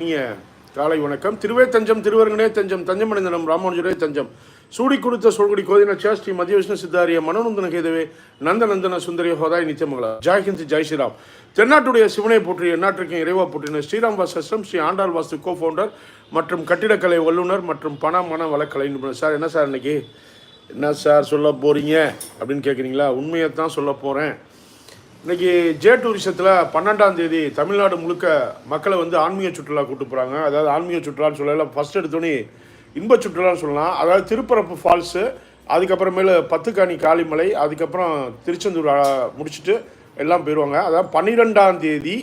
இனிய காலை வணக்கம். திருவே தஞ்சம் திருவரங்கனே தஞ்சம் தஞ்சமடைந்தனம் ராமானுஜரே தஞ்சம். சூடி கொடுத்த சொல்குடி கோதின ஸ்ரீ மத்திய விஷ்ணு சித்தாரிய மனோநந்தன கேதவே நந்தநந்தன சுந்தரிய ஹோதாய் நித்தியமங்களா ஜாய் ஹிந்த் ஜெய் ஸ்ரீராம். தென்னாட்டுடைய சிவனை போற்றி எந்நாட்டிற்கும் இறைவா போற்றின ஸ்ரீராம் வாசஸ்ரம் ஸ்ரீ ஆண்டாள் வாஸ்து கோ ஃபவுண்டர் மற்றும் கட்டிடக்கலை வல்லுநர் மற்றும் பண மன வழக்கலை நிபுணர். சார் என்ன சார் இன்னைக்கு? என்ன சார் சொல்ல போறீங்க? அப்படின்னு கேட்குறீங்களா உண்மையை தான் சொல்ல போகிறேன் இன்னைக்கு ஜே டூரிசத்தில் பன்னெண்டாம் தேதி தமிழ்நாடு முழுக்க மக்களை வந்து ஆன்மீக சுற்றுலா கூட்டு போகிறாங்க அதாவது ஆன்மீக சுற்றுலான்னு சொல்லல ஃபர்ஸ்ட் எடுத்தோன்னே இன்ப சுற்றுலான்னு சொல்லலாம். அதாவது திருப்பரப்பு ஃபால்ஸு அதுக்கப்புறமேலு பத்துக்காணி காளிமலை அதுக்கப்புறம் திருச்செந்தூர் முடிச்சுட்டு எல்லாம் போயிடுவாங்க அதாவது பன்னிரெண்டாம் தேதி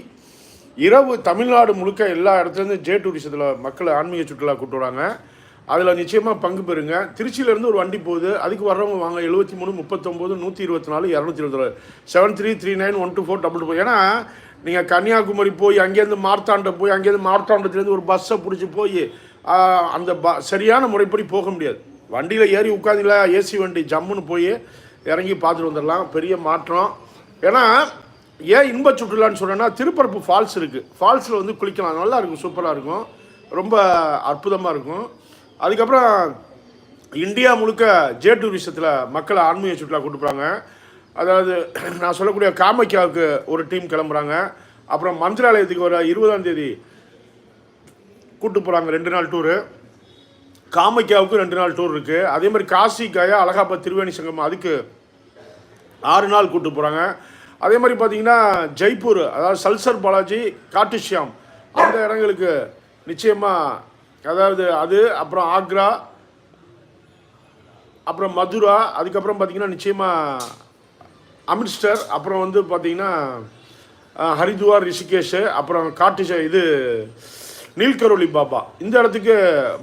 இரவு தமிழ்நாடு முழுக்க எல்லா இடத்துலேருந்து ஜே டூரிசத்தில் மக்களை ஆன்மீக சுற்றுலா கூட்டு வராங்க. அதில் நிச்சயமாக பங்கு பெறுங்க. திருச்சியிலேருந்து ஒரு வண்டி போகுது. அதுக்கு வர்றவங்க வாங்க. எழுபத்தி மூணு முப்பத்தொம்போது நூற்றி இருபத்தி நாலு இரநூத்தி இருபத்தி நாலு. Seven three three nine one two four double two ஏன்னா நீங்கள் கன்னியாகுமரி போய் அங்கேருந்து மார்த்தாண்ட போய் அங்கேருந்து மார்த்தாண்டத்துலேருந்து ஒரு பஸ்ஸை பிடிச்சி போய் அந்த ப சரியான முறைப்படி போக முடியாது. வண்டியில் ஏறி உட்காந்துல ஏசி வண்டி ஜம்முன்னு போய் இறங்கி பார்த்துட்டு வந்துடலாம். பெரிய மாற்றம். ஏன்னா ஏன் இன்ப சுற்றுலான்னு சொல்கிறேன்னா திருப்பரப்பு ஃபால்ஸ் இருக்குது ஃபால்ஸில் வந்து குளிக்கலாம். நல்லா இருக்கும். சூப்பராக இருக்கும். ரொம்ப அற்புதமாக இருக்கும். அதுக்கப்புறம் இந்தியா முழுக்க ஜே டூரிசத்தில் மக்களை ஆன்மீக சுற்றுலா கூட்டு போகிறாங்க அதாவது நான் சொல்லக்கூடிய காமக்கியாவுக்கு ஒரு டீம் கிளம்புறாங்க. அப்புறம் மந்திராலயத்துக்கு ஒரு இருபதாம் தேதி கூட்டு போகிறாங்க ரெண்டு நாள் டூரு காமக்கியாவுக்கு ரெண்டு நாள் டூர் இருக்குது அதே மாதிரி காசி கயா அலகாபாத் திருவேணி சங்கம் அதுக்கு ஆறு நாள் கூட்டு போகிறாங்க அதே மாதிரி பார்த்தீங்கன்னா ஜெய்ப்பூர் அதாவது சல்சர் பாலாஜி காட்டுஷ்யாம் அந்த இடங்களுக்கு நிச்சயமாக அதாவது அது அப்புறம் ஆக்ரா அப்புறம் மதுரா அதுக்கப்புறம் பார்த்தீங்கன்னா நிச்சயமாக அமிர்ஸ்டர் அப்புறம் வந்து பார்த்தீங்கன்னா ஹரித்வார் ரிஷிகேஷ் அப்புறம் காட்டுஷ இது நீல்கரோலி பாபா. இந்த இடத்துக்கு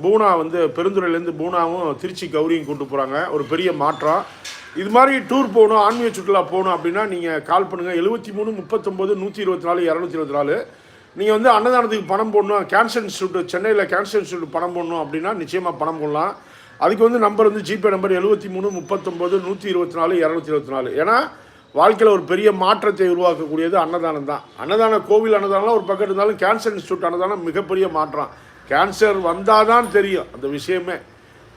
பூனா வந்து பெருந்துறையிலேருந்து பூனாவும் திருச்சி கௌரியும் கூட்டு போகிறாங்க ஒரு பெரிய மாற்றம். இது மாதிரி டூர் போகணும் ஆன்மீக சுற்றுலா போகணும் அப்படின்னா நீங்கள் கால் பண்ணுங்கள் எழுபத்தி மூணு முப்பத்தொம்போது நூற்றி இருபத்தி நாலு இரநூத்தி இருபத்தி நாலு. நீங்கள் வந்து அன்னதானத்துக்கு பணம் போடணும் கேன்சர் இன்ஸ்டியூட் சென்னையில் கேன்சர் இன்ஸ்டியூட் பணம் போடணும் அப்படின்னா நிச்சயமாக பணம் போடலாம். அதுக்கு வந்து நம்பர் வந்து ஜிபே நம்பர் எழுபத்தி மூணு முப்பத்தொம்போது நூற்றி இருபத்தி நாலு இரநூத்தி இருபத்தி நாலு. ஏன்னா வாழ்க்கையில் ஒரு பெரிய மாற்றத்தை உருவாக்கக்கூடியது அன்னதானம் தான். அன்னதான கோவில் அன்னதானம் ஒரு பக்கம் இருந்தாலும் கேன்சர் இன்ஸ்டியூட் அன்னதானம் மிகப்பெரிய மாற்றம். கேன்சர் வந்தால் தான் தெரியும் அந்த விஷயமே.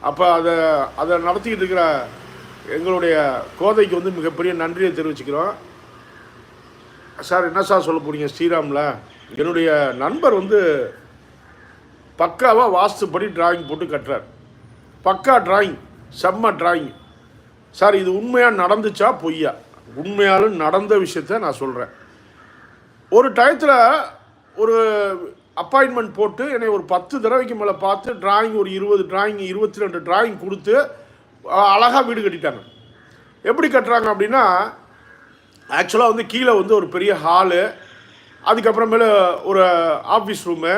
அப்போ அதை அதை நடத்திக்கிட்டு இருக்கிற எங்களுடைய கோதைக்கு வந்து மிகப்பெரிய நன்றியை தெரிவிச்சுக்கிறோம். சார் என்ன சார் சொல்ல போறீங்க? ஸ்ரீராமில்? என்னுடைய நண்பர் வந்து பக்காவாக வாஸ்துப்படி டிராயிங் போட்டு கட்டுறார். பக்கா டிராயிங் செம்ம டிராயிங் சார் இது உண்மையாக நடந்துச்சா பொய்யா? உண்மையாலும் நடந்த விஷயத்த நான் சொல்கிறேன் ஒரு டயத்தில் ஒரு அப்பாயின்மெண்ட் போட்டு என்னை ஒரு பத்து தடவைக்கு மேலே பார்த்து டிராயிங் ஒரு இருபது டிராயிங் இருபத்தி ரெண்டு டிராயிங் கொடுத்து அழகாக வீடு கட்டிட்டாங்க. எப்படி கட்டுறாங்க அப்படின்னா ஆக்சுவலாக வந்து கீழே வந்து ஒரு பெரிய ஹாலு அதுக்கப்புறமேல ஒரு ஆஃபீஸ் ரூமு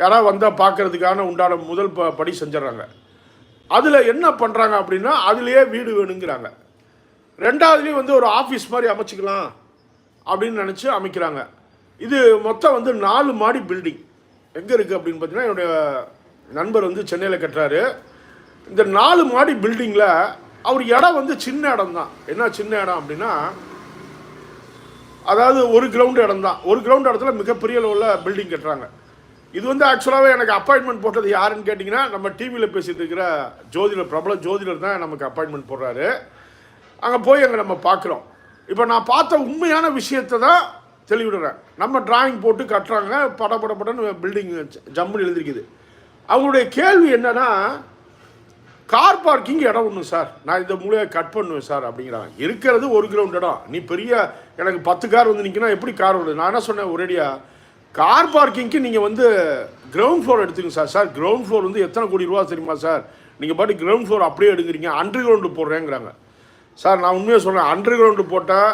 யாராவது வந்தால் பார்க்கறதுக்கான உண்டான முதல் ப படி செஞ்சிடறாங்க அதில் என்ன பண்ணுறாங்க அப்படின்னா அதுலேயே வீடு வேணுங்கிறாங்க. ரெண்டாவதுலேயும் வந்து ஒரு ஆஃபீஸ் மாதிரி அமைச்சிக்கலாம் அப்படின்னு நினச்சி அமைக்கிறாங்க. இது மொத்தம் வந்து நாலு மாடி பில்டிங் எங்கே இருக்குது அப்படின்னு பார்த்தீங்கன்னா என்னுடைய நண்பர் வந்து சென்னையில் கட்டுறாரு. இந்த நாலு மாடி பில்டிங்கில் அவர் இடம் வந்து சின்ன இடம் தான் என்ன சின்ன இடம் அப்படின்னா அதாவது ஒரு கிரவுண்ட் இடம் தான். ஒரு கிரவுண்ட் இடத்துல மிகப்பெரிய லெவலில் பில்டிங் கட்டுறாங்க. இது வந்து ஆக்சுவலாகவே எனக்கு அப்பாயின்மெண்ட் போட்டது யாருன்னு கேட்டிங்கன்னா நம்ம டிவியில் பேசிகிட்டு இருக்கிற ஜோதிடர் பிரபல ஜோதிடர் தான் நமக்கு அப்பாயின்மெண்ட் போடுறாரு. அங்கே போய் அங்கே நம்ம பார்க்குறோம். இப்போ நான் பார்த்த உண்மையான விஷயத்தை தான் தெளிவிடுறேன். நம்ம டிராயிங் போட்டு கட்டுறாங்க பட பட படன்னு பில்டிங் ஜம்முன்னு எழுதிருக்குது. அவங்களுடைய கேள்வி என்னென்னா கார் பார்க்கிங் இடம் ஒன்று சார் நான் இந்த மூலையை கட் பண்ணுவேன் சார் அப்படிங்கிறாங்க. இருக்கிறது ஒரு கிரவுண்ட் இடம் நீ பெரிய எனக்கு பத்து கார் வந்து நிற்கினா எப்படி கார் வருது? நான் என்ன சொன்னேன் ஒரேடியாக கார் பார்க்கிங்க்கு நீங்கள் வந்து கிரவுண்ட் ஃப்ளோர் எடுத்துங்க சார் சார் கிரவுண்ட் ஃப்ளோர் வந்து எத்தனை கோடி ரூபா தெரியுமா சார் நீங்கள் பாட்டு கிரவுண்ட் ஃப்ளோர் அப்படியே எடுக்கிறீங்க அண்டர் கிரவுண்டு போடுறேங்கிறாங்க. சார் நான் உண்மையாக சொல்கிறேன் அண்டர் கிரவுண்டு போட்டால்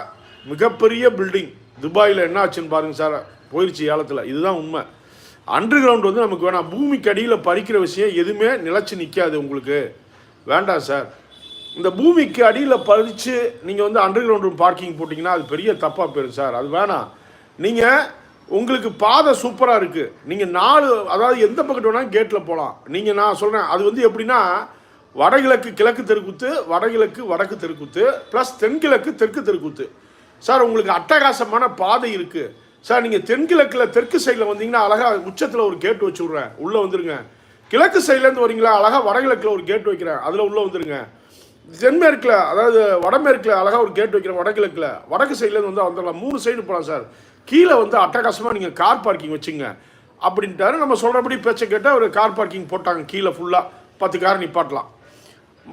மிகப்பெரிய பில்டிங் துபாயில் என்ன ஆச்சுன்னு பாருங்கள் சார் போயிடுச்சு ஏலத்தில். இதுதான் உண்மை. அண்டர் கிரவுண்ட் வந்து நமக்கு வேணாம். பூமிக்கு அடியில் பறிக்கிற விஷயம் எதுவுமே நிலச்சி நிற்காது உங்களுக்கு. வேண்டாம் சார். இந்த பூமிக்கு அடியில் பறித்து நீங்கள் வந்து அண்டர் கிரவுண்ட் பார்க்கிங் போட்டிங்கன்னா அது பெரிய தப்பாக போயிடும் சார். அது வேணாம். நீங்கள் உங்களுக்கு பாதை சூப்பராக இருக்குது நீங்கள் நாலு அதாவது எந்த பக்கத்து வேணாலும் கேட்டில் போகலாம் நீங்கள் நான் சொல்கிறேன் அது வந்து எப்படின்னா வடகிழக்கு கிழக்கு தெருக்குத்து வடகிழக்கு வடக்கு தெருக்குத்து ப்ளஸ் தென்கிழக்கு தெற்கு தெருக்குத்து. சார் உங்களுக்கு அட்டகாசமான பாதை இருக்குது சார் நீங்கள் தென்கிழக்கில் தெற்கு சைடில் வந்தீங்கன்னா அழகாக உச்சத்தில் ஒரு கேட்டு வச்சு விட்றேன். உள்ளே வந்துருங்க. கிழக்கு சைட்லேருந்து வரீங்களா? அழகாக வடகிழக்கில் ஒரு கேட் வைக்கிறேன். அதில் உள்ளே வந்துடுங்க தென்மேற்கில் அதாவது வடமேற்கில் அழகாக ஒரு கேட் வைக்கிறேன் வடகிழக்கில். வடக்கு சைட்லேருந்து வந்து வந்துடலாம். மூணு சைடு போகலாம் சார். கீழே வந்து அட்டகாசமாக நீங்கள் கார் பார்க்கிங் வச்சுங்க. அப்படின்ட்டாரு. நம்ம சொல்கிறபடி பேச்சை கேட்டால் ஒரு கார் பார்க்கிங் போட்டாங்க. கீழே ஃபுல்லாக பத்து கார் நிப்பாட்டலாம்.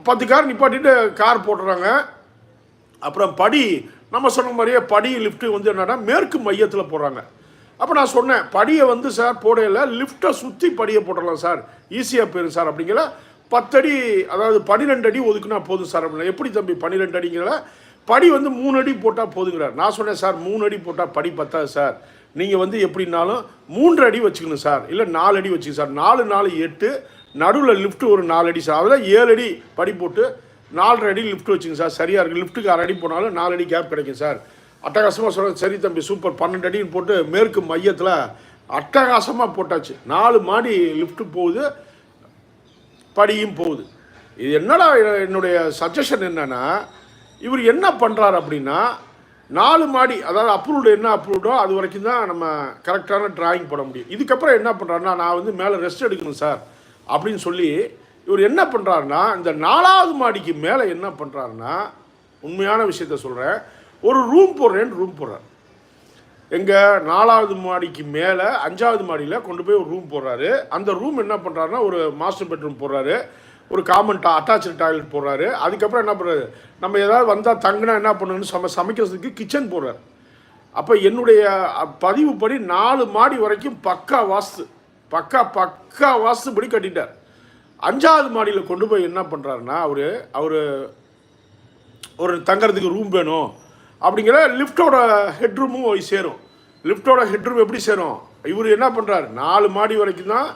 பத்து கார் நிப்பாட்டிட்டு கார் போட்டுறாங்க. அப்புறம் படி நம்ம சொன்ன மாதிரியே படி லிஃப்ட்டு வந்து என்னென்னா மேற்கு மையத்தில் போடுறாங்க. அப்போ நான் சொன்னேன் படியை வந்து சார் போடையில் லிஃப்ட்டை சுற்றி படியை போட்டுடலாம் சார். ஈஸியாக போயிடும் சார் அப்படிங்கிற பத்தடி அதாவது பன்னிரெண்டு அடி ஒதுக்குனா போதும் சார் அப்படின்னா எப்படி தம்பி பன்னிரெண்டு அடிங்கிற படி வந்து மூணு அடி போட்டால் போதுங்கிறார். நான் சொன்னேன் சார் மூணு அடி போட்டால் படி பத்தாது சார். நீங்கள் வந்து எப்படின்னாலும் மூன்று அடி வச்சுக்கணும் சார். இல்லை நாலு அடி வச்சுக்கணும் சார். நாலு நாலு எட்டு நடுவில் லிஃப்ட் ஒரு நாலு அடி சார். அதில் ஏழு அடி படி போட்டு நாலரை அடி லிஃப்ட் வச்சுங்க சார். சரியாக இருக்குது லிஃப்ட்டுக்கு அரை அடி போனாலும் நாலு அடி கேப் கிடைக்கும் சார். அட்டகாசமாக சொல்கிறேன் சரி தம்பி சூப்பர் பன்னெண்டு அடின்னு போட்டு மேற்கு மையத்தில் அட்டகாசமாக போட்டாச்சு. நாலு மாடி லிஃப்ட்டு போகுது படியும் போகுது. இது என்னடா என்னுடைய சஜஷன் என்னன்னா இவர் என்ன பண்ணுறாரு அப்படின்னா நாலு மாடி அதாவது அப்ரூவ்டு என்ன அப்ரூவ்டோ அது வரைக்கும் தான் நம்ம கரெக்டான டிராயிங் போட முடியும். இதுக்கப்புறம் என்ன பண்ணுறாருன்னா நான் வந்து மேலே ரெஸ்ட் எடுக்கணும் சார் அப்படின்னு சொல்லி இவர் என்ன பண்ணுறாருன்னா இந்த நாலாவது மாடிக்கு மேலே என்ன பண்ணுறாருன்னா உண்மையான விஷயத்த சொல்கிறேன் ஒரு ரூம் போடுறேன்னு ரூம் போடுறாரு எங்கள் நாலாவது மாடிக்கு மேலே அஞ்சாவது மாடியில் கொண்டு போய் ஒரு ரூம் போடுறாரு அந்த ரூம் என்ன பண்ணுறாருன்னா ஒரு மாஸ்டர் பெட்ரூம் போடுறாரு ஒரு காமன் டா அட்டாச்சு டாய்லெட் போடுறாரு அதுக்கப்புறம் என்ன பண்ணுறாரு நம்ம ஏதாவது வந்தால் தங்கினா என்ன பண்ணணும்னு சம சமைக்கிறதுக்கு கிச்சன் போடுறாரு அப்போ என்னுடைய பதிவுப்படி நாலு மாடி வரைக்கும் பக்கா வாஸ்து பக்கா பக்கா வாஸ்துபடி கட்டிட்டார். அஞ்சாவது மாடியில் கொண்டு போய் என்ன பண்ணுறாருன்னா அவர் அவர் ஒரு தங்கிறதுக்கு ரூம் வேணும். அப்படிங்கிற லிஃப்டோட ஹெட்ரூமும் போய் சேரும். லிஃப்டோட ஹெட்ரூம் எப்படி சேரும்? இவர் என்ன பண்ணுறாரு நாலு மாடி வரைக்கும் தான்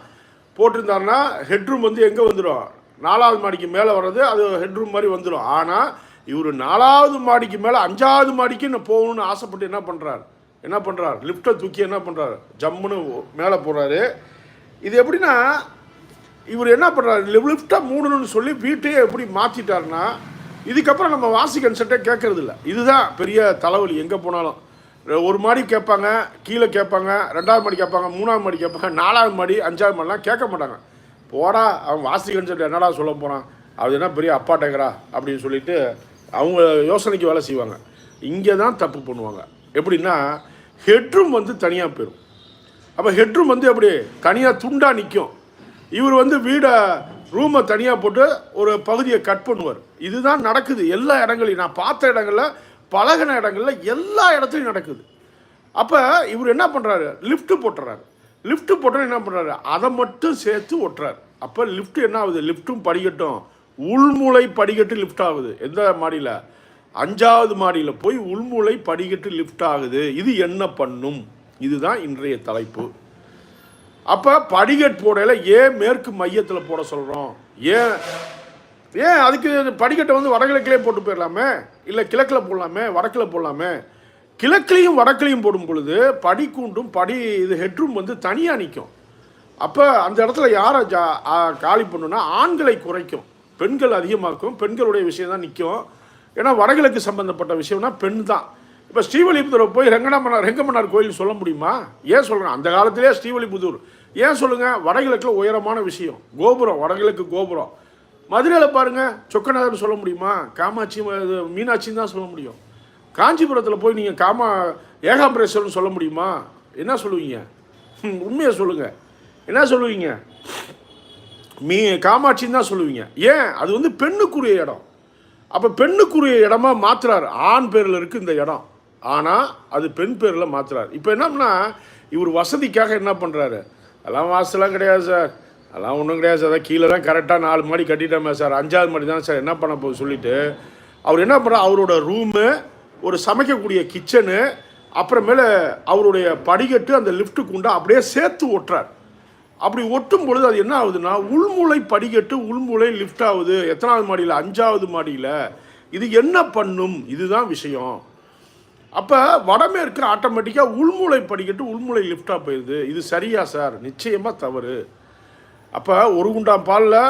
போட்டிருந்தாருன்னா ஹெட்ரூம் வந்து எங்கே வந்துடும் நாலாவது மாடிக்கு மேலே வர்றது அது ஹெட்ரூம் மாதிரி வந்துடும் ஆனால் இவர் நாலாவது மாடிக்கு மேலே அஞ்சாவது மாடிக்கு நான் போகணும்னு ஆசைப்பட்டு என்ன பண்ணுறாரு என்ன பண்ணுறாரு லிஃப்ட்டை தூக்கி என்ன பண்ணுறாரு ஜம்முன்னு மேலே போகிறாரு இது எப்படின்னா இவர் என்ன பண்ணுறாரு லிஃப்ட்டாக மூடணும்னு சொல்லி வீட்டையே எப்படி மாற்றிட்டாருன்னா இதுக்கப்புறம் நம்ம வாசி கன்செப்டே கேட்கறது இல்லை இதுதான் பெரிய தலைவலி. எங்கே போனாலும். ஒரு மாடி கேட்பாங்க கீழே கேட்பாங்க ரெண்டாவது மாடி கேட்பாங்க மூணாவது மாடி கேட்பாங்க நாலாவது மாடி அஞ்சாவது மாடிலாம் கேட்க மாட்டாங்க. போடா அவன் வாசி கன்செப்ட் என்னடா சொல்ல போகிறான் அது என்ன பெரிய அப்பா டேங்கரா? அப்படின்னு சொல்லிட்டு அவங்க யோசனைக்கு வேலை செய்வாங்க. இங்கே தான் தப்பு பண்ணுவாங்க. எப்படின்னா ஹெட்ரூம் வந்து தனியாக போயிடும் அப்போ ஹெட்ரூம் வந்து எப்படி? தனியாக துண்டாக நிற்கும் இவர் வந்து வீடை ரூமை தனியாக போட்டு ஒரு பகுதியை கட் பண்ணுவார். இதுதான் நடக்குது. எல்லா இடங்களையும் நான் பார்த்த இடங்கள்ல பழகின இடங்களில் எல்லா இடத்துலையும் நடக்குது. அப்போ இவர் என்ன பண்ணுறாரு லிஃப்ட்டு போட்டுறாரு. லிஃப்ட்டு போட்டோன்னு என்ன பண்ணுறாரு அதை மட்டும் சேர்த்து ஒட்டுறாரு. அப்போ லிஃப்ட்டு என்ன ஆகுது? லிஃப்ட்டும் படிக்கட்டும். உள்மூளை படிக்கட்டு லிஃப்ட் ஆகுது. எந்த மாடியில்? அஞ்சாவது மாடியில் போய் உள்மூளை படிக்கட்டு லிஃப்ட் ஆகுது. இது என்ன பண்ணும்? இதுதான் இன்றைய தலைப்பு. அப்போ படிக்கட் போடையில் ஏன் மேற்கு மையத்தில் போட சொல்கிறோம் ஏன் ஏன் அதுக்கு படிக்கட்டை வந்து வடகிழக்கிலே போட்டு போயிடலாமே? இல்லை கிழக்கில் போடலாமே? வடக்கில் போடலாமே? கிழக்குலையும் வடக்குலையும் போடும் பொழுது படிக்கூண்டும் படி இது ஹெட்ரூம் வந்து தனியாக நிற்கும் அப்போ அந்த இடத்துல யாரை ஜா காலி பண்ணுன்னா ஆண்களை குறைக்கும். பெண்கள் அதிகமாக்கும். பெண்களுடைய விஷயம் தான் நிற்கும் ஏன்னா வடகிழக்கு சம்மந்தப்பட்ட விஷயம்னா பெண் தான். இப்போ ஸ்ரீவலிபுத்தூரை போய் ரெங்கடமன்னார் ரெங்கமன்னார் கோயில் சொல்ல முடியுமா? ஏன் சொல்கிறேன் அந்த காலத்திலே ஸ்ரீவலிபுத்தூர் ஏன் சொல்லுங்கள் வடகிழக்கில் உயரமான விஷயம். கோபுரம் வடகிழக்கு கோபுரம். மதுரையில் பாருங்கள் சொக்கநாதர்னு சொல்ல முடியுமா? காமாட்சி இது மீனாட்சின்னு தான் சொல்ல முடியும். காஞ்சிபுரத்தில் போய் நீங்கள் காமா ஏகாம்பரேஸ்வரன் சொல்ல முடியுமா? என்ன சொல்லுவீங்க? உண்மையை சொல்லுங்கள் என்ன சொல்லுவீங்க? மீ காமாட்சின்னு தான் சொல்லுவீங்க. ஏன்? அது வந்து பெண்ணுக்குரிய இடம். அப்போ பெண்ணுக்குரிய இடமா மாத்துறாரு. ஆண் பேரில் இருக்குது இந்த இடம். ஆனால் அது பெண் பேரில் மாத்துறாரு. இப்போ என்னம்னா இவர் வசதிக்காக என்ன பண்ணுறாரு அதெல்லாம் வாசலாம் கிடையாது சார். அதெல்லாம் ஒன்றும் கிடையாது சார். அதான் கீழே தான் கரெக்டாக நாலு மாடி கட்டிட்டோமே சார். அஞ்சாவது மாடி தான் சார். என்ன பண்ண போகுது சொல்லிட்டு அவர் என்ன பண்ணுறார் அவரோட ரூமு ஒரு சமைக்கக்கூடிய கிச்சனு அப்புறமேல அவருடைய படிக்கட்டு அந்த லிஃப்ட்டுக்குண்டா அப்படியே சேர்த்து ஒட்டுறார். அப்படி ஒட்டும் பொழுது அது என்ன ஆகுதுன்னா உள்மூளை படிக்கட்டு உள்மூளை லிஃப்ட் ஆகுது. எத்தனாவது மாடியில்? அஞ்சாவது மாடியில். இது என்ன பண்ணும்? இதுதான் விஷயம். அப்போ வடமேற்கு ஆட்டோமேட்டிக்காக உள்மூளை படிக்கட்டு உள்மூளை லிஃப்டாக போயிடுது இது சரியா சார்? நிச்சயமாக தவறு. அப்போ ஒரு குண்டாம் பாலில்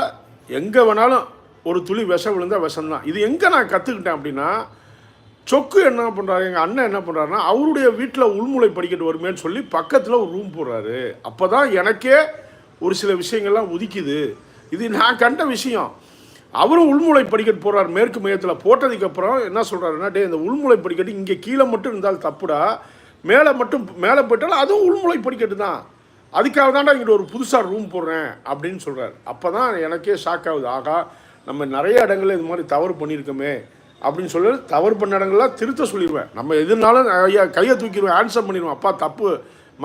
எங்கே வேணாலும் ஒரு துளி விஷம் விழுந்தால் விஷம்தான். இது எங்கே நான் கற்றுக்கிட்டேன் அப்படின்னா சொக்கு என்ன பண்ணுறாரு எங்கள் அண்ணன் என்ன பண்ணுறாருன்னா அவருடைய வீட்டில் உள்முளை படிக்கட்டு வருமேன்னு சொல்லி பக்கத்தில் ஒரு ரூம் போடுறாரு. அப்போ தான் எனக்கே ஒரு சில விஷயங்கள்லாம் உதிக்குது இது நான் கண்ட விஷயம். அவரும் உள்முளை படிக்கட்டு போடுறார் மேற்கு மையத்தில் போட்டதுக்கப்புறம் என்ன சொல்கிறாருன்னா டே இந்த உள்முளை படிக்கட்டு இங்கே கீழே மட்டும் இருந்தால் தப்புடா. மேலே மட்டும் மேலே போயிட்டாலும் அதுவும் உள்முளை படிக்கட்டு தான். அதுக்காக தான்டா இங்கிட்ட ஒரு புதுசாக ரூம் போடுறேன் அப்படின்னு சொல்கிறார் அப்போ தான் எனக்கே ஷாக் ஆகுது. ஆகா நம்ம நிறைய இடங்களில் இது மாதிரி தவறு பண்ணியிருக்கோமே அப்படின்னு சொல்லி தவறு பண்ண இடங்கள்லாம் திருத்த சொல்லிடுவேன். நம்ம எதுனாலும் ஐயா கையை தூக்கிடுவேன் ஆன்சர் பண்ணிடுவேன். அப்பா தப்பு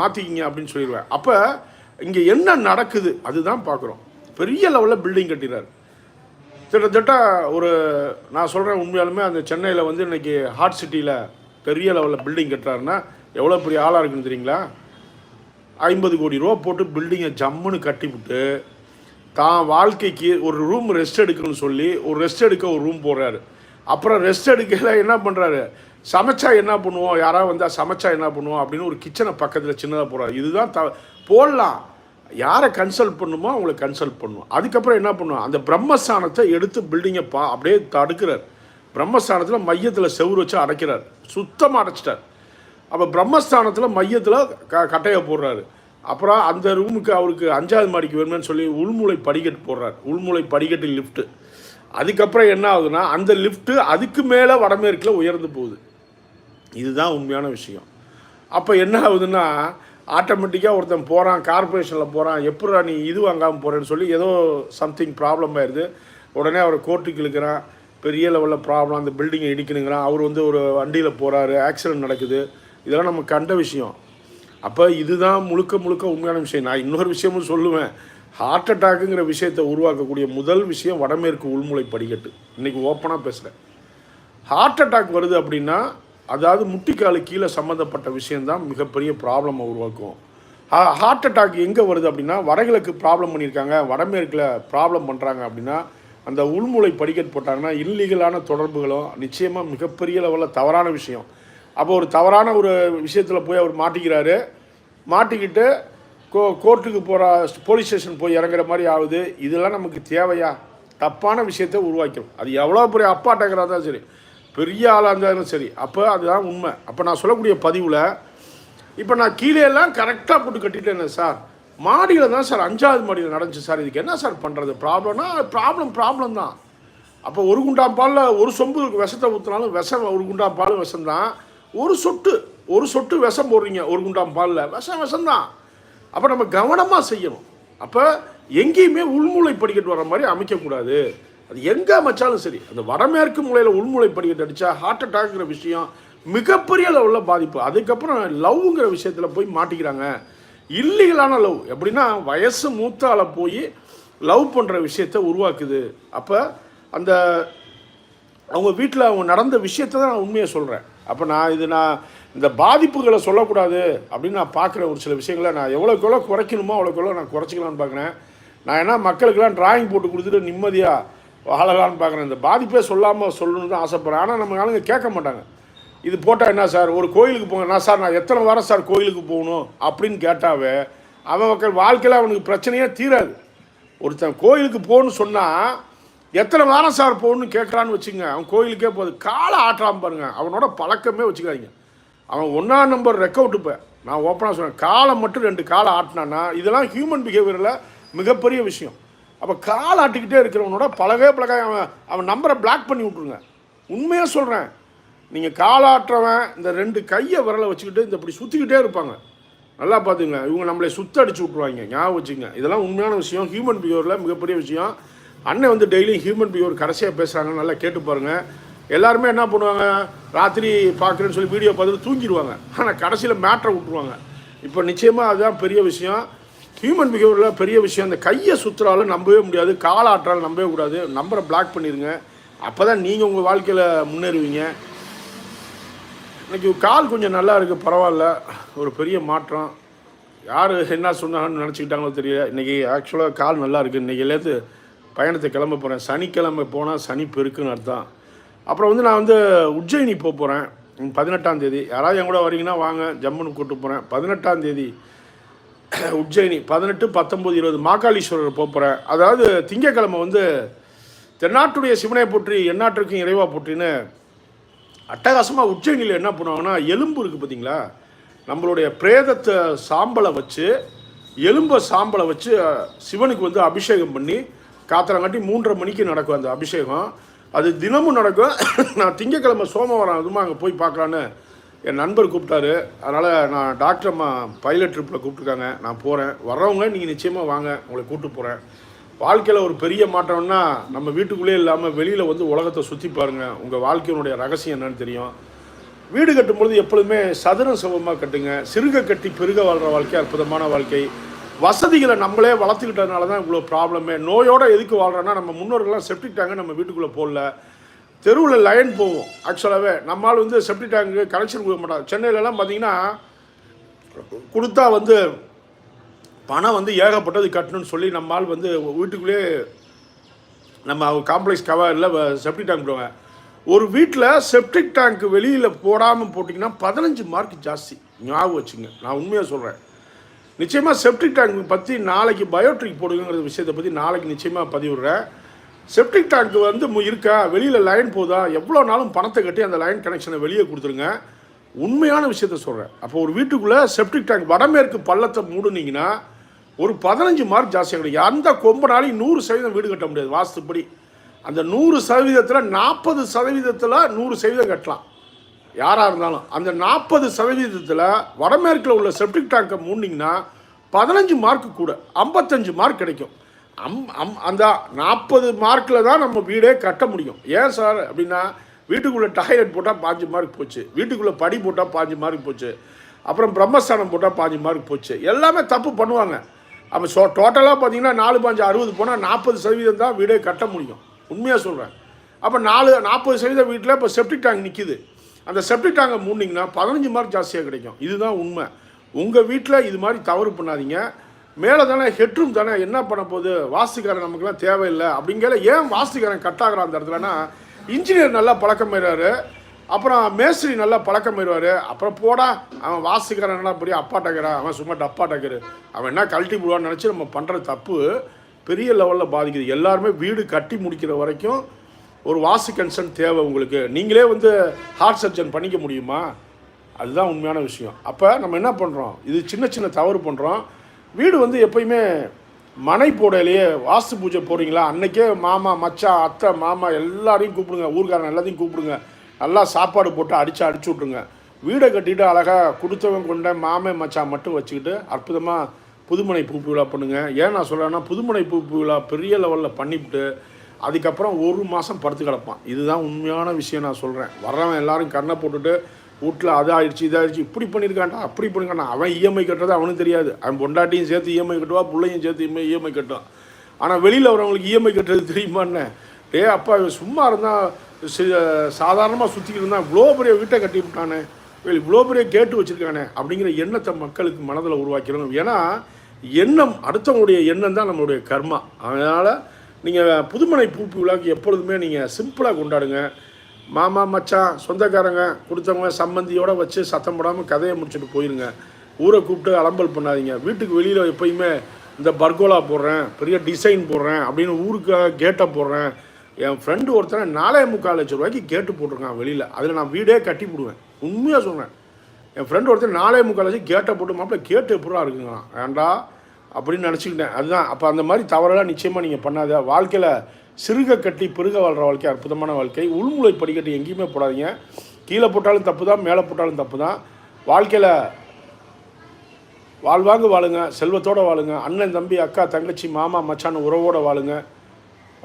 மாற்றிக்கிங்க அப்படின்னு சொல்லிடுவேன். அப்போ இங்கே என்ன நடக்குது அதுதான் பார்க்குறோம். பெரிய லெவலில் பில்டிங் கட்டிடுறாரு கிட்டத்தட்ட ஒரு நான் சொல்கிறேன் உண்மையாலுமே அந்த சென்னையில் வந்து இன்றைக்கி ஹாட் சிட்டியில் பெரிய லெவலில் பில்டிங் கட்டுறாருன்னா எவ்வளோ பெரிய ஆளாக இருக்குன்னு தெரியுங்களா? ஐம்பது கோடி ரூபா போட்டு பில்டிங்கை ஜம்முன்னு கட்டிவிட்டு தான் வாழ்க்கைக்கு ஒரு ரூம் ரெஸ்ட் எடுக்கணும்னு சொல்லி ஒரு ரெஸ்ட் எடுக்க ஒரு ரூம் போடுறாரு. அப்புறம் ரெஸ்ட் எடுக்கல என்ன பண்ணுறாரு சமைச்சா என்ன பண்ணுவோம்? யாராவது வந்தால் சமைச்சா என்ன பண்ணுவோம்? அப்படின்னு ஒரு கிச்சனை பக்கத்தில் சின்னதாக போடுறாரு. இதுதான் த போடலாம். யாரை கன்சல்ட் பண்ணுமோ அவங்கள கன்சல்ட் பண்ணும். அதுக்கப்புறம் என்ன பண்ணுவோம் அந்த பிரம்மஸ்தானத்தை எடுத்து பில்டிங்கை பா அப்படியே தடுக்கிறார். பிரம்மஸ்தானத்தில் மையத்தில் செவுரு வச்சு அடைக்கிறார். சுத்தமாக அடைச்சிட்டார். அப்போ பிரம்மஸ்தானத்தில் மையத்தில் க கட்டையை போடுறாரு. அப்புறம் அந்த ரூமுக்கு அவருக்கு அஞ்சாவது மாடிக்கு வேணும்னு சொல்லி உள்முளை படிக்கட்டு போடுறார். உள்முளை படிக்கட்டு லிஃப்ட்டு அதுக்கப்புறம் என்ன ஆகுதுன்னா அந்த லிஃப்ட்டு அதுக்கு மேலே வடமேற்கில் உயர்ந்து போகுது. இதுதான் உண்மையான விஷயம். அப்போ என்ன ஆகுதுன்னா ஆட்டோமேட்டிக்காக ஒருத்தன் போகிறான் கார்பரேஷனில் போகிறான் எப்படா நீ இது வாங்காமல் போகிறேன்னு சொல்லி ஏதோ சம்திங் ப்ராப்ளம் ஆயிடுது உடனே அவர் கோர்ட்டுக்கு இழுக்கிறான். பெரிய லெவலில் ப்ராப்ளம் அந்த பில்டிங்கை இடிக்கணுங்கிறான். அவர் வந்து ஒரு வண்டியில் போகிறாரு ஆக்சிடென்ட் நடக்குது. இதெல்லாம் நம்ம கண்ட விஷயம். அப்போ இதுதான் முழுக்க முழுக்க உண்மையான விஷயம். நான் இன்னொரு விஷயமும் சொல்லுவேன். ஹார்ட் அட்டாக்குங்கிற விஷயத்தை உருவாக்கக்கூடிய முதல் விஷயம் வடமேற்கு உள்முளை படிக்கட்டு. இன்றைக்கி ஓப்பனாக பேசுகிறேன் ஹார்ட் அட்டாக் வருது அப்படின்னா அதாவது முட்டிக்காலு கீழே சம்மந்தப்பட்ட விஷயந்தான் மிகப்பெரிய ப்ராப்ளமை உருவாக்கும். ஹார்ட் அட்டாக் எங்கே வருது அப்படின்னா வடகிழக்கு ப்ராப்ளம் பண்ணியிருக்காங்க வடமேற்கில் ப்ராப்ளம் பண்ணுறாங்க அப்படின்னா அந்த உள்முளை படிக்கட் போட்டாங்கன்னா இல்லீகலான தொடர்புகளும் நிச்சயமாக மிகப்பெரிய லெவலில் தவறான விஷயம். அப்போ ஒரு தவறான ஒரு விஷயத்தில் போய் அவர் மாட்டிக்கிறாரு. மாட்டிக்கிட்டு கோ கோர்ட்டுக்கு போகிற போலீஸ் ஸ்டேஷன் போய் இறங்குற மாதிரி ஆகுது. இதெல்லாம் நமக்கு தேவையா? தப்பான விஷயத்தை உருவாக்கிறோம் அது எவ்வளோ பெரிய அப்பா டக்கராக தான் சரி. பெரிய ஆளாக இருந்தாலும் சரி. அப்போ அதுதான் உண்மை. அப்போ நான் சொல்லக்கூடிய பதிவில் இப்போ நான் கீழே எல்லாம் கரெக்டாக போட்டு கட்டிட்டேனே சார். மாடியில் தான் சார் அஞ்சாவது மாடியில் நடந்துச்சு சார். இதுக்கு என்ன சார் பண்ணுறது ப்ராப்ளம்னா ப்ராப்ளம் ப்ராப்ளம் தான். அப்போ ஒரு குண்டாம் பாலில் ஒரு சொம்பு விஷத்தை ஊற்றினாலும் விஷம் ஒரு குண்டாம் பால் விஷம் தான். ஒரு சொட்டு ஒரு சொட்டு விஷம் போடுறீங்க ஒரு குண்டாம் பாலில். விஷம் விஷம் தான். அப்போ நம்ம கவனமாக செய்யணும். அப்போ எங்கேயுமே உள்மூளை படிக்கட்டு வர மாதிரி அமைக்கக்கூடாது. அது எங்கே அமைச்சாலும் சரி அந்த வடமேற்கு மூலையில் உள்மூளை படிக்கட்டு அடித்தா ஹார்ட் அட்டாக்ங்கிற விஷயம் மிகப்பெரிய லெவலில் பாதிப்பு. அதுக்கப்புறம் லவ்ங்கிற விஷயத்தில் போய் மாட்டிக்கிறாங்க. இல்லீகலான லவ். எப்படின்னா வயசு மூத்தால் போய் லவ் பண்ணுற விஷயத்த உருவாக்குது. அப்போ அந்த அவங்க வீட்டில் அவங்க நடந்த விஷயத்தை தான் நான் உண்மையை சொல்கிறேன் அப்போ நான் இது நான் இந்த பாதிப்புகளை சொல்லக்கூடாது அப்படின்னு நான் பார்க்குற ஒரு சில விஷயங்களை நான் எவ்வளோக்கு எவ்வளோ குறைக்கணுமோ அவ்வளோக்கு எவ்வளோ நான் குறைச்சிக்கலான்னு பார்க்குறேன் நான் என்ன மக்களுக்கெல்லாம் ட்ராயிங் போட்டு கொடுத்துட்டு நிம்மதியாக வாழலான்னு பார்க்குறேன். இந்த பாதிப்பே சொல்லாமல் சொல்லணும்னு தான் ஆசைப்பட்றேன். ஆனால் நம்ம ஆளுங்க கேட்க மாட்டாங்க. இது போட்டால் என்ன சார்? ஒரு கோயிலுக்கு போங்க. நான் சார் நான் எத்தனை வாரம் சார் கோயிலுக்கு போகணும் அப்படின்னு கேட்டாவே அவன் மக்கள் வாழ்க்கையில் அவனுக்கு பிரச்சனையே தீராது. ஒருத்தன் கோயிலுக்கு போகணும்னு சொன்னால் எத்தனை வாரம் சார் போகணும்னு கேட்குறான்னு வச்சுங்க அவன் கோயிலுக்கே போகுது. காலை ஆட்டுறாம பாருங்க. அவனோட பழக்கமே வச்சுக்காதீங்க. அவன் ஒன்றா நம்பர் ரெக்கவுட் இப்போ. நான் ஓப்பனாக சொன்னேன் காலை மட்டும் ரெண்டு காலை ஆட்டினான்னா இதெல்லாம் ஹியூமன் பிஹேவியரில் மிகப்பெரிய விஷயம். அப்போ கால் ஆட்டிக்கிட்டே இருக்கிறவனோட பழகவே பழக அவன் அவன் நம்பரை பிளாக் பண்ணி விட்ருங்க உண்மையாக சொல்கிறேன் நீங்கள் காலாட்டுறவன் இந்த ரெண்டு கையை விரலை வச்சுக்கிட்டு இந்த இப்படி சுற்றிக்கிட்டே இருப்பாங்க. நல்லா பார்த்துங்க இவங்க நம்மளை சுத்த அடிச்சு விட்ருவாங்க ஞாபகம் வச்சுங்க இதெல்லாம் உண்மையான விஷயம். ஹியூமன் பிஹேவியரில் மிகப்பெரிய விஷயம். அண்ணன் வந்து டெய்லி ஹியூமன் பிஹேவியர் கடைசியாக பேசுகிறாங்க நல்லா கேட்டு பாருங்கள் எல்லாருமே என்ன பண்ணுவாங்க? ராத்திரி பார்க்குறேன்னு சொல்லி வீடியோ பார்த்துட்டு தூங்கிடுவாங்க. ஆனால் கடைசியில் மேட்ரை விட்ருவாங்க இப்போ நிச்சயமாக அதுதான் பெரிய விஷயம். ஹியூமன் பிஹேவியரில் பெரிய விஷயம் அந்த கையை சுற்றுறாலும் நம்பவே முடியாது காலாற்றாலும் நம்பவே கூடாது. நம்பரை பிளாக் பண்ணிடுங்க அப்போ தான் நீங்கள் உங்கள் வாழ்க்கையில் முன்னேறுவீங்க. இன்னைக்கு கால் கொஞ்சம் நல்லா இருக்குது பரவாயில்ல. ஒரு பெரிய மாற்றம். யார் என்ன சொன்னாங்கன்னு நினச்சிக்கிட்டாங்களோ தெரியல. இன்றைக்கி ஆக்சுவலாக கால் நல்லா இருக்குது இன்றைக்கிலேருந்து பயணத்தை கிளம்ப போகிறேன் சனிக்கிழமை போனால் சனி பெருக்குன்னு அர்த்தம். அப்புறம் வந்து நான் வந்து உஜ்ஜயினி போக போகிறேன் பதினெட்டாம் தேதி. யாராவது என் கூட வரீங்கன்னா வாங்க. ஜம்முன்னு கூட்டு போகிறேன் பதினெட்டாம் தேதி உஜ்ஜயினி பதினெட்டு பத்தொம்போது இருபது மாகாளீஸ்வரர் போகிறேன் அதாவது திங்கக்கிழமை வந்து தென்னாட்டுடைய சிவனை போற்றி எந்நாட்டிற்கும் இறைவா போற்றின்னு அட்டகாசமாக உஜ்ஜயினியில் என்ன பண்ணுவாங்கன்னா எலும்பு இருக்குது பார்த்தீங்களா நம்மளுடைய பிரேதத்தை சாம்பலை வச்சு எலும்பை சாம்பலை வச்சு சிவனுக்கு வந்து அபிஷேகம் பண்ணி காத்திரங்காட்டி மூன்றரை மணிக்கு நடக்கும் அந்த அபிஷேகம். அது தினமும் நடக்கும். நான் திங்கக்கிழமை சோமவாரம் அதுமா அங்கே போய் பார்க்கலான்னு என் நண்பர் கூப்பிட்டாரு. அதனால் நான் டாக்டர் அம்மா பைலட் ட்ரிப்பில் கூப்பிட்ருக்காங்க நான் போகிறேன் வர்றவங்க நீங்கள் நிச்சயமாக வாங்க. உங்களை கூப்பிட்டு போகிறேன் வாழ்க்கையில் ஒரு பெரிய மாற்றம்னா நம்ம வீட்டுக்குள்ளே இல்லாமல் வெளியில் வந்து உலகத்தை சுற்றி பாருங்கள் உங்கள் வாழ்க்கையினுடைய ரகசியம் என்னன்னு தெரியும். வீடு கட்டும்பொழுது எப்பொழுதுமே சதுரம் சமமாக கட்டுங்க. சிறுக கட்டி பெருக வாழ்கிற வாழ்க்கை அற்புதமான வாழ்க்கை. வசதிகளை நம்மளே வளர்த்துக்கிட்டதுனால தான் இவ்வளோ ப்ராப்ளமே நோயோடு எதுக்கு வாழ்கிறோன்னா நம்ம முன்னோர்கள்லாம் செப்டிக் டேங்கை நம்ம வீட்டுக்குள்ளே போடல. தெருவில் லைன் போவோம். ஆக்சுவலாகவே நம்மால் வந்து செப்டிக் டேங்கு கனெக்ஷன் கொடுக்க மாட்டாங்க. சென்னையிலலாம் பார்த்தீங்கன்னா கொடுத்தா வந்து பணம் வந்து ஏகப்பட்டது கட்டணும்னு சொல்லி நம்மால் வந்து வீட்டுக்குள்ளேயே நம்ம காம்ப்ளெக்ஸ் கவரில் செப்டிக் டேங்க் போடுவாங்க. ஒரு வீட்டில் செப்டிக் டேங்க் வெளியில் போடாமல் போட்டிங்கன்னா பதினஞ்சு மார்க் ஜாஸ்தி. ஞாபகம் வச்சுங்க. நான் உண்மையாக சொல்கிறேன் நிச்சயமாக செப்டிக் டேங்க் பற்றி நாளைக்கு பயோட்ரிக் போடுங்கிற விஷயத்தை பற்றி நாளைக்கு நிச்சயமாக பதிவிடுறேன். செப்டிக் டேங்க் வந்து இருக்கா? வெளியில் லைன் போதா? எவ்வளோ நாளும் பணத்தை கட்டி அந்த லைன் கனெக்ஷனை வெளியே கொடுத்துருங்க. உண்மையான விஷயத்த சொல்கிறேன் அப்போ ஒரு வீட்டுக்குள்ளே செப்டிக் டேங்க் வடமேற்கு பள்ளத்தை மூடுனீங்கன்னா ஒரு பதினஞ்சு மார்க் ஜாஸ்தியாக கிடைக்கும் அந்த கொம்பனாலையும் நூறு சதவீதம் வீடு கட்ட முடியாது. வாஸ்துப்படி. அந்த நூறு சதவீதத்தில் நாற்பது சதவீதத்தில் நூறு சதவீதம் கட்டலாம். யாராக இருந்தாலும். அந்த நாற்பது சதவீதத்தில் வடமேற்கில் உள்ள செப்டிக் டேங்கை மூடினீங்கன்னா பதினஞ்சு மார்க்கு கூட ஐம்பத்தஞ்சு மார்க் கிடைக்கும். அம் அம் அந்த நாற்பது மார்க்கில் தான் நம்ம வீடே கட்ட முடியும். ஏன் சார் அப்படின்னா வீட்டுக்குள்ளே டாய்லெட் போட்டால் பாஞ்சு மார்க் போச்சு. வீட்டுக்குள்ளே படி போட்டால் பாஞ்சு மார்க் போச்சு. அப்புறம் பிரம்மஸ்தானம் போட்டால் பாஞ்சு மார்க் போச்சு. எல்லாமே தப்பு பண்ணுவாங்க. அப்போ ஸோ டோட்டலாக பார்த்தீங்கன்னா நாலு பாஞ்சு அறுபது போனால் நாற்பது சதவீதம் தான் வீடே கட்ட முடியும். உண்மையாக சொல்கிறேன் அப்போ நாலு நாற்பது சதவீதம் வீட்டில் இப்போ செப்டிக் டேங்க் நிற்கிது அந்த செப்டிக் டேங்கை மூடினீங்கன்னா பதினஞ்சு மார்க் ஜாஸ்தியாக கிடைக்கும். இதுதான் உண்மை. உங்கள் வீட்டில் இது மாதிரி தவறு பண்ணாதீங்க. மேலே தானே ஹெட்ரூம் தானே என்ன பண்ண போகுது? வாஸ்துக்காரன் நமக்குலாம் தேவையில்லை. அப்படிங்கிற ஏன் வாஸ்துக்காரன் கட் அந்த இடத்துலனா இன்ஜினியர் நல்லா பழக்கம் போயிடுறாரு அப்புறம் மேஸ்திரி நல்லா பழக்கம் போயிடுவார் அப்புறம் போடா அவன் வாஸ்துக்காரன் என்ன பெரிய அப்பாட்டாக்கிறா அவன் சும்மா டப்பாட்டாக்கிரு அவன் என்ன கழட்டி போடுவான்னு நினச்சி நம்ம பண்ணுற தப்பு. பெரிய லெவலில் பாதிக்குது. எல்லாருமே வீடு கட்டி முடிக்கிற வரைக்கும் ஒரு வாசு கன்சர்ன் தேவை உங்களுக்கு. நீங்களே வந்து ஹார்ட் சர்ஜன் பண்ணிக்க முடியுமா? அதுதான் உண்மையான விஷயம். அப்போ நம்ம என்ன பண்ணுறோம் இது சின்ன சின்ன தவறு பண்ணுறோம் வீடு வந்து எப்பயுமே மனை போடையிலேயே வாஸ்து பூஜை போடுறீங்களா? அன்றைக்கே மாமா மச்சான் அத்தை மாமா எல்லாரையும் கூப்பிடுங்க. ஊர்காரன் எல்லாத்தையும் கூப்பிடுங்க. நல்லா சாப்பாடு போட்டு அடித்து அடிச்சு விட்ருங்க வீடை கட்டிட்டு அழகாக கொடுத்தவன் கொண்ட மாமே மச்சான் மட்டும் வச்சுக்கிட்டு அற்புதமாக புதுமனை பூப்பு விழா பண்ணுங்கள் ஏன் நான் சொல்கிறேன்னா புதுமனை பூப்பு விழா பெரிய லெவலில் பண்ணிவிட்டு அதுக்கப்புறம் ஒரு மாதம் படுத்து கிடப்பான். இதுதான் உண்மையான விஷயம் நான் சொல்கிறேன் வர்றவன் எல்லோரும் கண்ணை போட்டுட்டு வீட்டில் அது ஆயிடுச்சு இதாகிடுச்சு இப்படி பண்ணியிருக்கான்டா அப்படி பண்ணியிருக்காண்டா அவன் இஎம்ஐ கட்டுறது அவனுக்கு தெரியாது. அவன் பொண்டாட்டியும் சேர்த்து இஎம்ஐ கட்டுவா பிள்ளையும் சேர்த்து இஎம்ஐ இஎம்ஐ கட்டுவான். ஆனால் வெளியில் வரவங்களுக்கு இஎம்ஐ கட்டுறது தெரியுமான்னு டே அப்பா இவன் சும்மா இருந்தால் சாதாரணமாக சுற்றிக்கிட்டு இருந்தான் இவ்வளோ பெரிய வீட்டை கட்டி விட்டானே இவ்வளோ பெரிய கேட்டு வச்சுருக்கானே அப்படிங்கிற எண்ணத்தை மக்களுக்கு மனதில் உருவாக்கிறோம் ஏன்னா எண்ணம் அடுத்தவங்களுடைய எண்ணம் தான் நம்மளுடைய கர்மா. அதனால் நீங்கள் புதுமனை பூப்பு விழாக்கு எப்பொழுதுமே நீங்கள் சிம்பிளாக கொண்டாடுங்க. மாமா மச்சான் சொந்தக்காரங்க கொடுத்தவங்க சம்மந்தியோடு வச்சு சத்தம் போடாமல் கதையை முடிச்சுட்டு போயிருங்க. ஊரை கூப்பிட்டு அலம்பல் பண்ணாதீங்க. வீட்டுக்கு வெளியில் எப்பயுமே இந்த பர்கோலா போடுறேன் பெரிய டிசைன் போடுறேன் அப்படின்னு ஊருக்காக கேட்டை போடுறேன். என் ஃப்ரெண்டு ஒருத்தனை நாலே முக்கால் லட்சம் ரூபாய்க்கு கேட்டு போட்டிருக்கான் வெளியில். அதில் நான் வீடே கட்டி போடுவேன். உண்மையாக சொல்கிறேன் என் ஃப்ரெண்டு ஒருத்தர் நாலே முக்கால் லட்சம் கேட்டை போட்டு மாப்பிள்ள கேட்டு எப்படா இருக்குங்களாம் ஏண்டா அப்படின்னு நினச்சிக்கிட்டேன். அதுதான். அப்போ அந்த மாதிரி தவறெல்லாம் நிச்சயமாக நீங்கள் பண்ணாத. வாழ்க்கையில் சிறுக கட்டி பெருக வாழ்கிற வாழ்க்கை அற்புதமான வாழ்க்கை. உள்முளை படிக்கட்டு எங்கேயுமே போடாதீங்க. கீழே போட்டாலும் தப்பு தான் மேலே போட்டாலும் தப்பு தான் வாழ்க்கையில் வாழ்வாங்க வாழுங்க செல்வத்தோடு வாழுங்க. அண்ணன் தம்பி அக்கா தங்கச்சி மாமா மச்சான் உறவோடு வாழுங்க.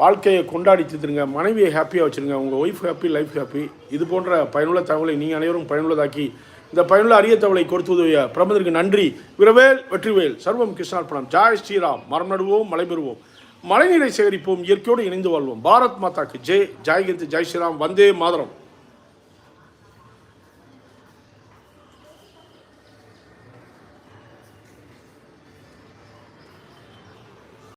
வாழ்க்கையை கொண்டாடி தீர்த்துருங்க மனைவியை ஹாப்பியாக வச்சுருங்க. உங்கள் ஒய்ஃப் ஹாப்பி லைஃப் ஹாப்பி இது போன்ற பயனுள்ள தகவலை நீங்கள் அனைவரும் பயனுள்ளதாக்கி இந்த பயனுள்ள அரிய தகவலை கொடுத்து உதவிய பிரபந்தருக்கு நன்றி. விரவேல் வெற்றிவேல். சர்வம் கிருஷ்ணார்ப்பணம் ஜாய் ஸ்ரீராம். மரம் நடுவோம் மலை பெறுவோம். மழைநீரை சேகரிப்போம் இயற்கையோடு இணைந்து வாழ்வோம். பாரத் மாதாக்கு ஜெய். ஜெய்ஹிந்த் ஜெய் ஸ்ரீராம். வந்தே மாதரம்.